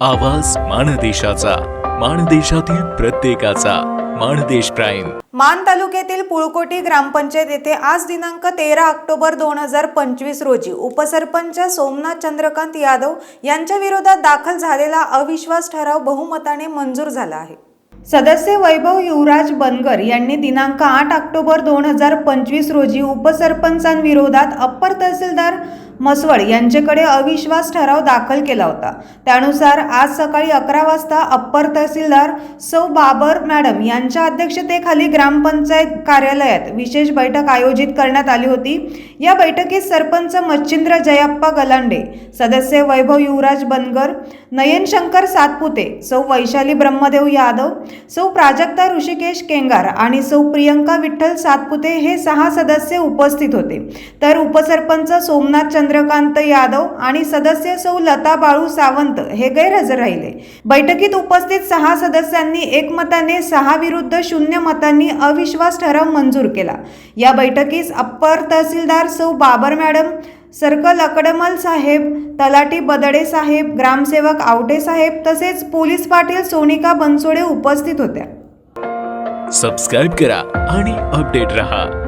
आवाज माणदेशाचा माणदेशातील प्रत्येकाचा माणदेश प्राईम. मान तालुक्यातील पुळकोटी ग्रामपंचायत येथे आज दिनांक तेरा ऑक्टोबर दोन हजार पंचवीस रोजी उपसरपंच सोमनाथ चंद्रकांत यादव यांच्या विरोधात दाखल झालेला अविश्वास ठराव बहुमताने मंजूर झाला आहे. सदस्य वैभव युवराज बनगर यांनी दिनांक आठ ऑक्टोबर दोन हजार पंचवीस रोजी उपसरपंचांविरोधात अप्पर तहसीलदार मसवड यांच्याकडे अविश्वास ठराव दाखल केला होता. त्यानुसार आज सकाळी अकरा वाजता अप्पर तहसीलदार सौ बाबर मॅडम यांच्या अध्यक्षतेखाली ग्रामपंचायत कार्यालयात विशेष बैठक आयोजित करण्यात आली होती. या बैठकीत सरपंच मच्छिंद्र जयप्पा गलांडे सदस्य वैभव युवराज बनगर नयन शंकर सातपुते सौ वैशाली ब्रह्मदेव यादव सौ प्राजक्ता ऋषिकेश केंगार आणि सौ प्रियंका विठ्ठल सातपुते हे सहा सदस्य उपस्थित होते. तर उपसरपंच सोमनाथ चंद्र चंद्रकांत यादव आणि सदस्य सौ लता बाळू सावंत हे गैरहजर राहिले. बैठकीत उपस्थित सहा सदस्यांनी एकमताने सहा विरुद्ध शून्य मतांनी अविश्वास ठराव मंजूर केला. या बैठकीस अप्पर तहसीलदार सौ बाबर मॅडम सर्कल अकडमल साहेब तलाटी बदडे साहेब ग्रामसेवक आवटे साहेब तसेच पोलीस पाटील सोनिका बनसोडे उपस्थित होत्या. सबस्क्राईब करा आणि अपडेट रहा.